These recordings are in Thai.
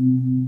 เ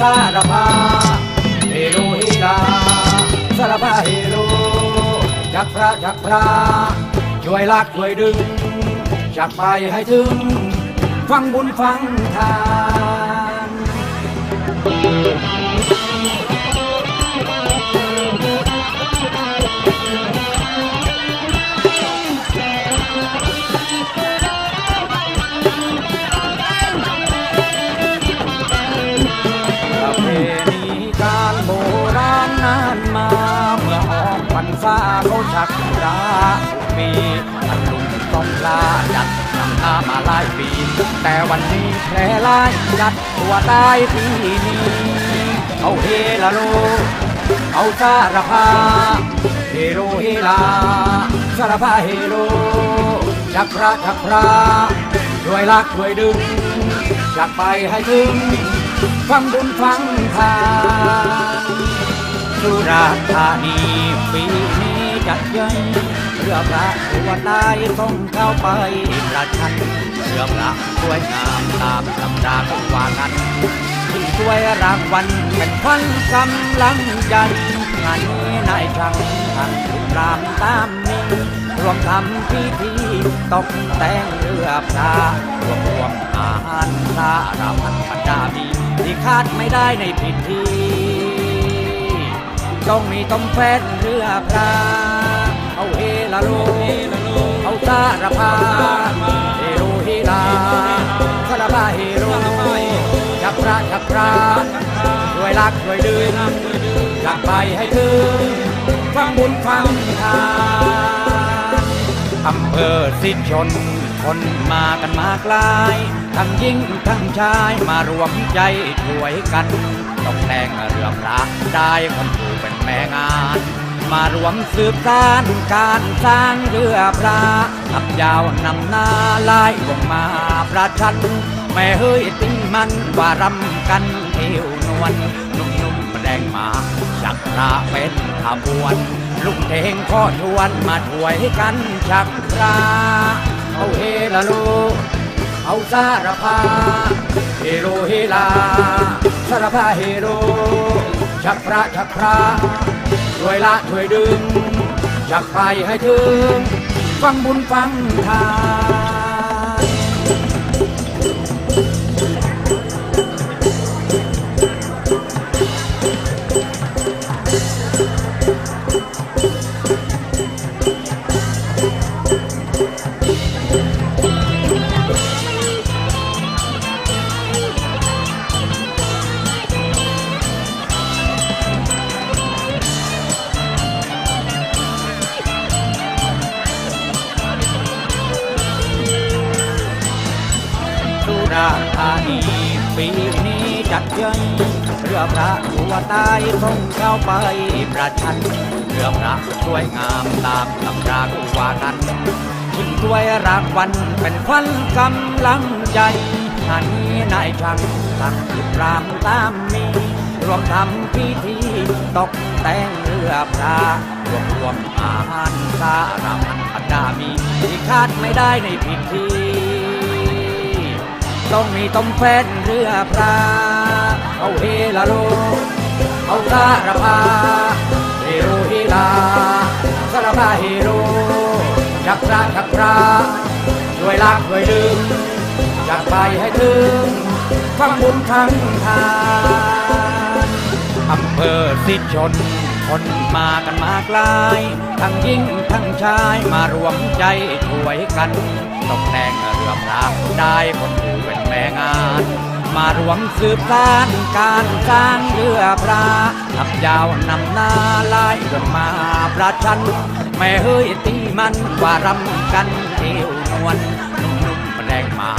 สารพาเฮโรฮิราสารพาเฮโรจักพระจักพระช่วยลักช่วยดึงจักไปให้ถึง ฟังบุญฟังทาน ลาจัดนำหน้ามาหลายปี แต่วันนี้แพร่หลายจัดตัวตายปีนี้เอาเฮละโล เอาสารพาเฮโรเฮลาสารพาเฮโรจักพระจักพระช่วยลักช่วยดึงจักไปให้ถึงฟังบุญฟังทานสุราธานีปีนี้จัดใหญ่ เรือพระตัวตายต้องเข้าไปประชันเรื่อพระสวยงามตามตำราของว่ากันที่สวยรางวัลเป็นพันกำลังใจงานนี้นายช่างทางสุรามตามนี้รวมทำพิธีตกแต่งเรือพระรวบรวมอาหารสารพัดบรรดามีที่คาดไม่ได้ในพิธีต้องมีต้มแฟนเรือพระ เอาเฮละโลเอาสาระพาเฮโรเฮลาสารพาเฮโรจักพระจักพระช่วยลักช่วยดึงอยากไปให้ถึงฟังบุญฟังทานอำเภอสิชนคนมากันมากลาย ทั้งหญิงทั้งชายมารวมใจช่วยกันตกแต่งเรือพระได้คนผู้เป็นแม่งาน มารวมสืบสานการสร้างเรือพระทับยาวนำหน้าลายวงมาประชันแม่เฮ้ยติ้งมันว่ารำกันเที่ยวนวลนุ่มๆแดงมาชักพระเป็นขบวน ลุงเทงขอชวนมาช่วยกันชักพระเอาเฮละลูเอาสารพาเฮโรเฮลาสารพาเฮโรชักพระชักพระ ช่วยละช่วยดึงจากไปให้ถึง ฟังบุญฟังทาน ช่างตั้งจุดรามตามมีรวมทำพิธีตกแต่งเรือพระรวบรวมอาหารสารพันบรรดามีที่คาดไม่ได้ในพิธีต้องมีต้มแฟนเรือพระเอาเฮละโลเอาสารพาเฮโรเฮลาสารพาเฮโรจักระจักระช่วยลักช่วยดึงจักไปให้ถึง ฟังบุญทั้งทานอำเภอสิชน คนมากันมากลาย ทั้งหญิงทั้งชายมารวมใจช่วยกันตกแต่งเรือพระได้คนผู้เป็นแม่งาน มารวมสืบสานการสร้างเรือพระทับยาวนำหน้าลายลงมาประชันแม่เฮ้ยตีมันว่ารำกันเที่ยวนวลนุ่มๆแรงมา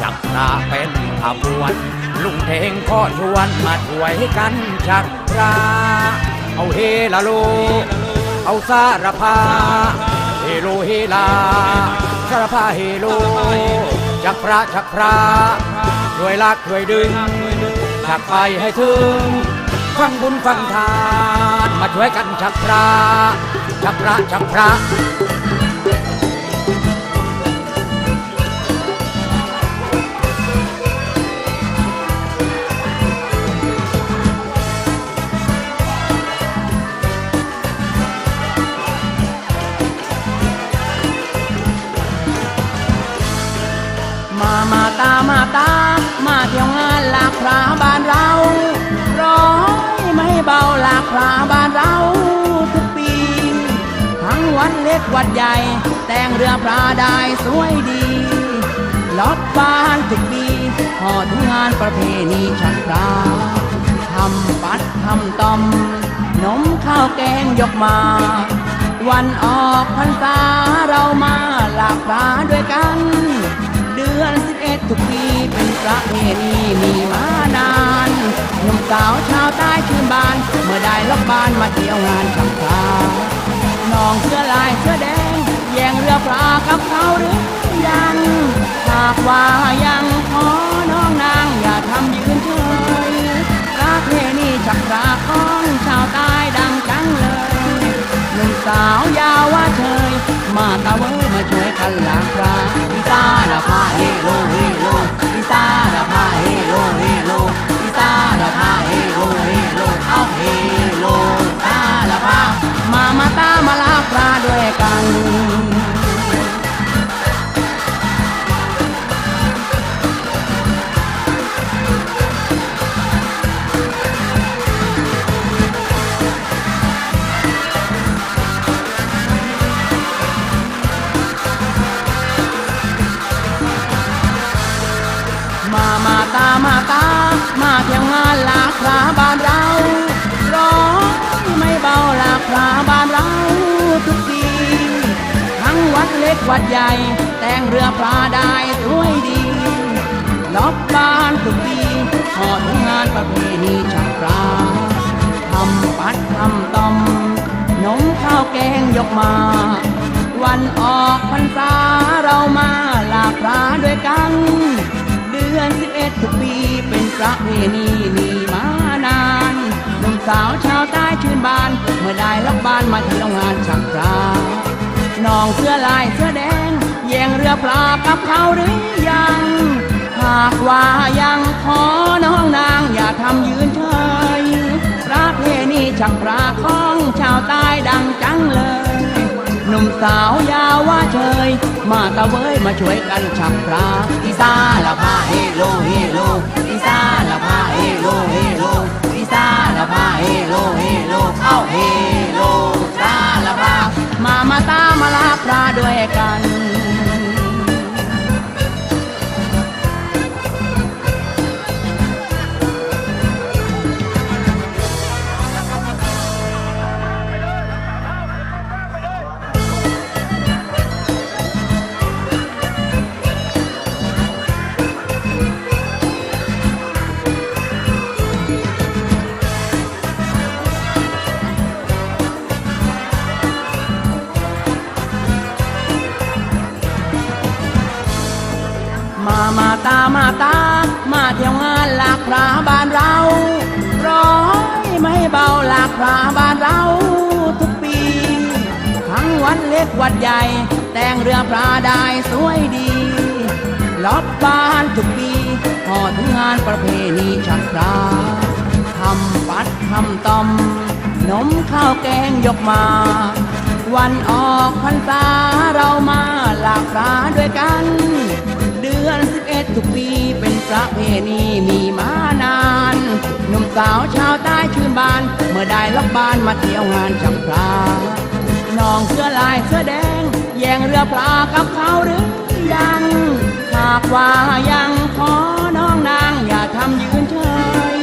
ชักพระเป็น ขบวน ลุงเทงขอชวนมาช่วยกันชักพระเอาเฮละโล เอาสารพาเฮโลเฮลา สารพาเฮโลจักพระจักพระช่วยลักช่วยดึงชักไปให้ถึงฟังบุญฟังทาน มาช่วยกันชักพระชักพระชักพระ เบาลากหลาบ้านเราทุกปี ทั้งวัดเล็กวัดใหญ่ แต่งเรือพราได้สวยดีลอกบ้านทุกปีหอดงานประเพณีชักราทำปัดทำตำนมข้าวแกงยกมา วันออกพรรษาเรามาหลากหลาด้วยกัน เดือน ทุกปีเป็นประเพณีมีมานานหนุ่มสาวชาวใต้ชื่นบาน เมื่อได้ล็อกบ้านมาเที่ยวงานชักปลาน้องเสื้อลายเสื้อแดง แย่งเรือปลากับเขาหรือยังหากว่ายังขอน้องนางอย่าทำยืนเฉยประเพณีชักปลาของชาวใต้ดังจังเลยหนุ่มสาวยาวว่าเชย มาตาเวยมาช่วยกันหลางปลาอีตาละพาเฮโลเฮโลอีตาละพาเฮโลเฮโลอีตาละพาเฮโลเฮโลเอาเฮโลตาละพามามาตามาลางปลาด้วยกัน วัดใหญ่ แต่งเรือปลาได้สวยดีล็อบบ้านทุกปีพอถึงงานประเพณีชักปลาทำปัดทำต้มนมข้าวแกงยกมา วันออกพรรษาเรามาลากปลาด้วยกัน เดือนสิบเอ็ดทุกปีเป็นประเพณีมีมานานหนุ่มสาวชาวใต้ชื่นบาน เมื่อได้รับบ้านมาเที่ยวงานชักปลา น้องเสื้อลายเสื้อแดงแย่งเรือปลากับเขาหรือยัง หากว่ายังขอน้องนางอย่าทำยืนเฉยประเพณีชักปลาของชาวใต้ดังจังเลย หนุ่มสาวยาวว่าเชยมาตะเวยมาช่วยกันฉักปลาอีสาละพาเฮโลเฮโลอีสาละพาเฮโลเฮโลอีสาละพาเฮโลเฮโลเอาเฮโลสาละพา มามาตามาลาปลาด้วยกัน วัดใหญ่ แต่งเรือปลาได้สวยดีลอบบ้านทุกปีพอถึงงานประเพณีชักปลาทำปัดทำต้มนมข้าวแกงยกมา วันออกพรรษาเรามาหลากปลาด้วยกัน เดือนสิบเอ็ดทุกปีเป็นประเพณีมีมานานหนุ่มสาวชาวใต้ชื่นบาน เมื่อได้ล็อกบ้านมาเที่ยวงานจับปลา น้องเสื้อลายเสื้อแดง แย่งเรือปลากับเขาหรือยัง หากว่ายังขอน้องนางอย่าทำยืนเฉย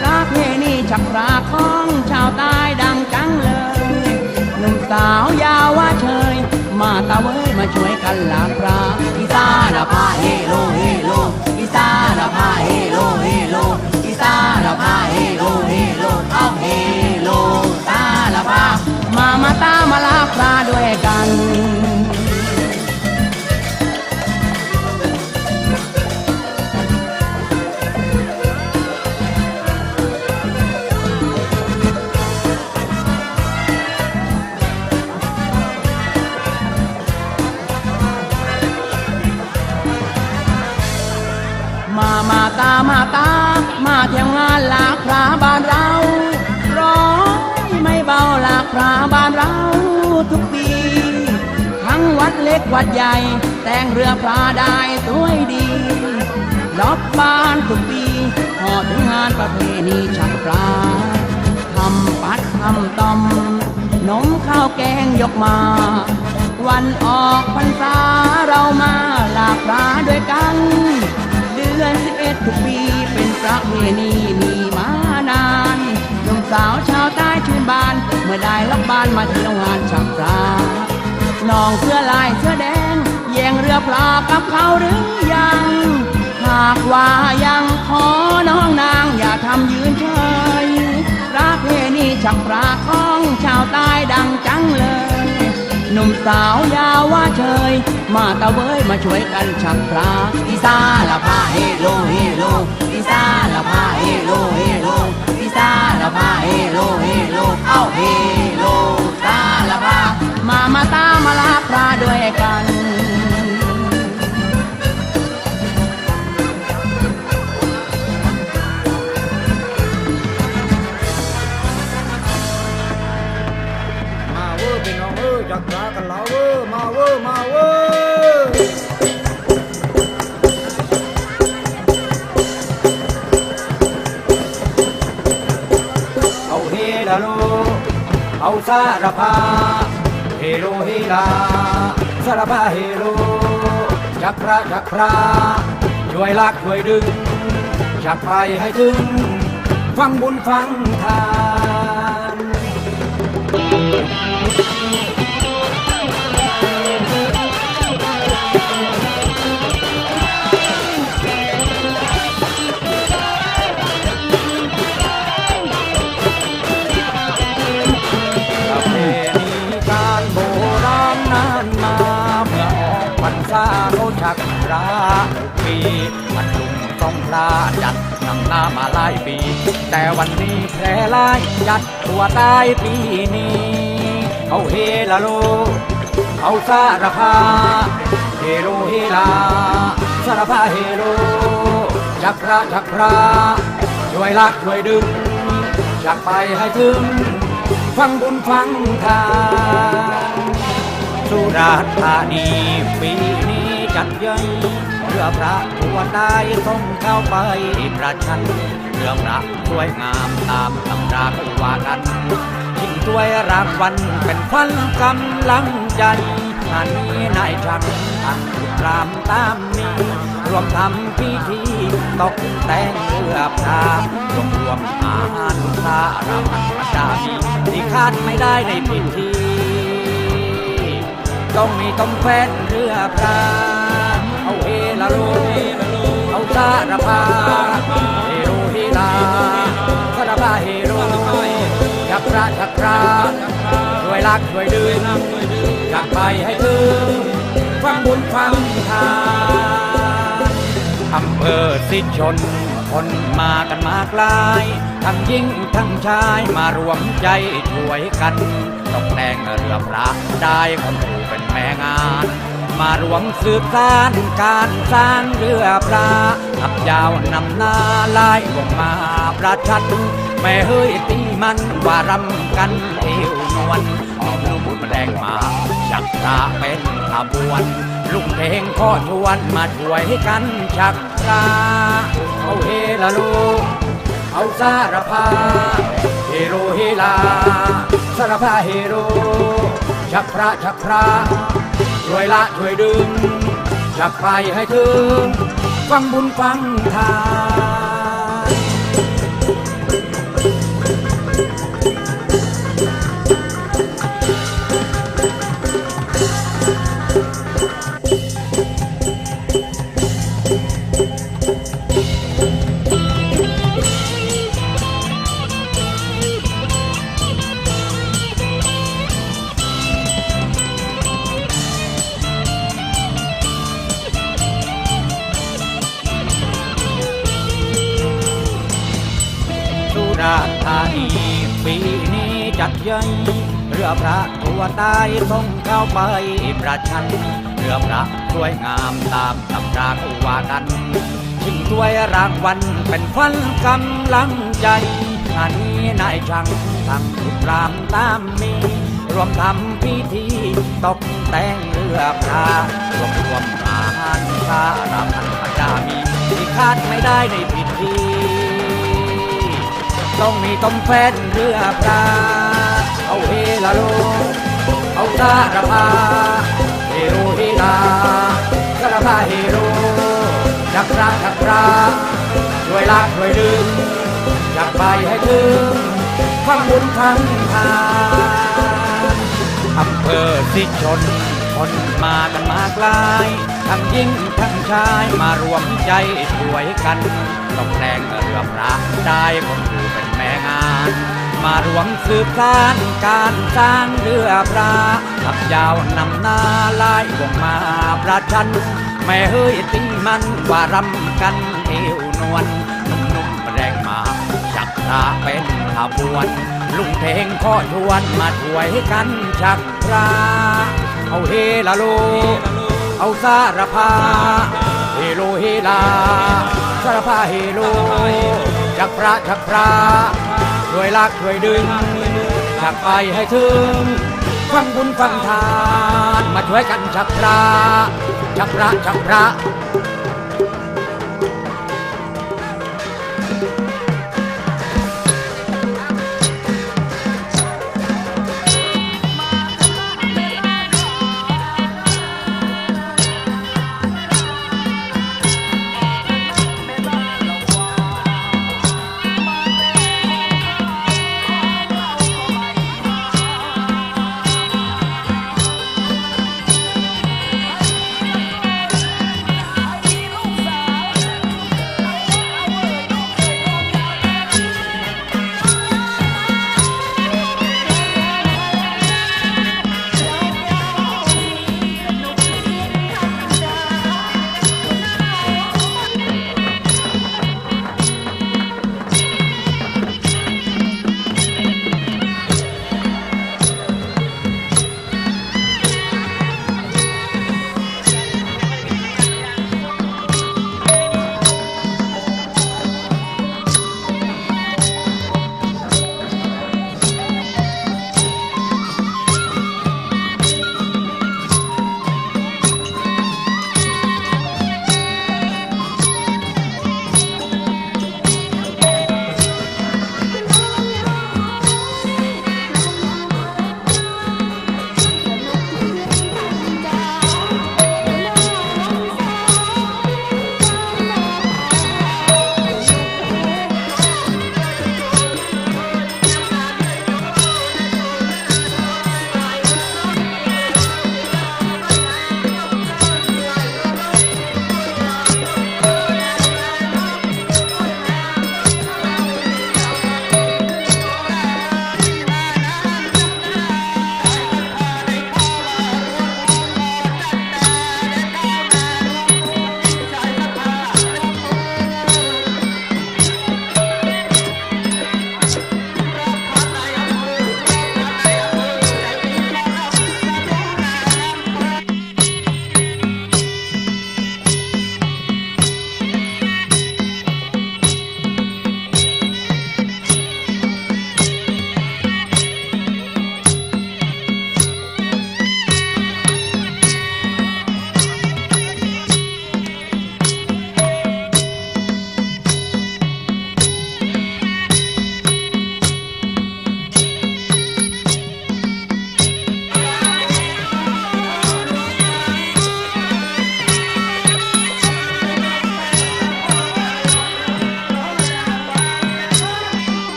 ประเพณีชักปลาของชาวใต้ดังจังเลยหนุ่มสาวยาวว่าเชยมาตะเวยมาช่วยกันลากปลาอีสาละพาเฮโลเฮโลอีสาละพาเฮโลเฮโลอีสาละพาเฮโลเฮโลเอาเฮโลตาละพา มามาตามาลาปลาด้วยกันมามาตามาตา เรือปลาได้สวยดีล็อบบ้านทุกปีพอถึงงานประเพณีชักปลาทำปัดทำต้มนมข้าวแกงยกมา วันออกพรรษาเรามาลาพระด้วยกัน เดือนสิบเอ็ดทุกปีเป็นประเพณีมีมานานหนุ่มสาวชาวใต้ชื่นบาน เมื่อได้รับบานมาเที่ยวงานฉักพราน้องเสื้อลายเสื้อแดง แย่งเรือปลากับเขาหรือยัง หากว่ายังขอน้องนางอย่าทำยืนเฉยประเพณีฉักพราของชาวใต้ดังจังเลย หนุ่มสาวยาวว่าเชยมาตะเวยมาช่วยกันฉักพราอีสาละพาเฮโลเฮโลอีสาละพาเฮโลเฮโลอีสาละพาเฮโลเฮโลเอ้าเฮโลตาละพามามาตามาลาพราด้วยกัน สารพาเฮโรเฮลาสารพาเฮโรจักระจักราช่วยลักช่วยดึงจักไปให้ถึง ฟังบุญฟังทาน ตาจัดนำหน้ามาหลายปี แต่วันนี้แพร่ลายจัดตัวตายปีนี้ เขาเฮละโล เอาสารพาเฮโลเฮลา สารพาเฮโลจักระจักราช่วยลักช่วยดึงจักไปให้ถึง ฟังบุญฟังทานสุราษฎร์ธานีปีนี้จัดใหญ่ เรือพระตัวได้ต้องเข้าไปประชันเรื่อพระสวยงามตามตำราเขาว่ากันชิงถ้วยรางวัลเป็นขวัญกำลังใจงานนี้นายช่างทั้งรามตามนี้รวมทำพิธีตกแต่งเรือพระรวมรวมอาหารพระรามันประดามีที่คาดไม่ได้ในพิธีต้องมีต้มแฟนเรือพระ เฮลาโลเอาสารพาเฮโรเฮลาสารพาเฮโรชักระชักราช่วยลักช่วยดึงอยากไปให้ถึงฟังบุญฟังทานอำเภอสิชน คนมากันมากลาย ทั้งหญิงทั้งชายมารวมใจช่วยกันตกแต่งเรือพระได้คนผู้เป็นแม่งาน มารวมสืบสานการสร้างเรือพระขับยาวนำหน้าลายวงมาประชันแม่เฮ้ยตีมันว่ารำกันเอวนวลหอมนุ่มแรงมาชักพระเป็นขบวนลุงเพลงขอชวนมาช่วยกันชักพระเอาเฮละลูกเอาสารพาเฮโรเฮลาสารพาเฮโรชักพระชักพระ ช่วยละช่วยดึงชักไปให้ถึง ฟังบุญฟังทาน ธานีปีนี้จัดใหญ่เรือพระตัวตายต้องเข้าไปประชัน เรือพระสวยงามตามตำราเขาว่ากันชิงถ้วยรางวัลเป็นขวัญกำลังใจอันนี้นายช่างทั้งทุกรามตามมีรวมทำพิธีตกแต่งเรือพระรวมรวมอาหารพระรำพันพระดามีที่คาดไม่ได้ในพิธี ต้องมีต้มแฟนเรือพระเอาเอาเฮลาโล เอาสารพาเฮโรเฮลาสารพาเฮโรจักราจักราช่วยลากช่วยดึงอยากไปให้ถึงความบุญทั้งทานอำเภอสิชนคนมากันมากลายทั้งหญิงทั้งชายมารวมใจช่วยกันต้องแรงเรือพระได้คนอยู่เป็นแมานมารวมสืบสานการสร้างเรือพระขับยาวนำหน้าลายวงมาประชันไม่เฮ้ยติงมันว่ารำกันเอวนวลนุ่มๆแรงมาชักพระเป็นขบวน ลุงเพลงขอชวนมาช่วยกันชักพระเอาเฮลาโล เอาสารพาเฮโลเฮลาสารพาเฮโลชักพระชักพระ ช่วยลากช่วยดึงชักไปให้ถึงฟังบุญฟังทาน มาช่วยกันชักพระชักพระชักพระ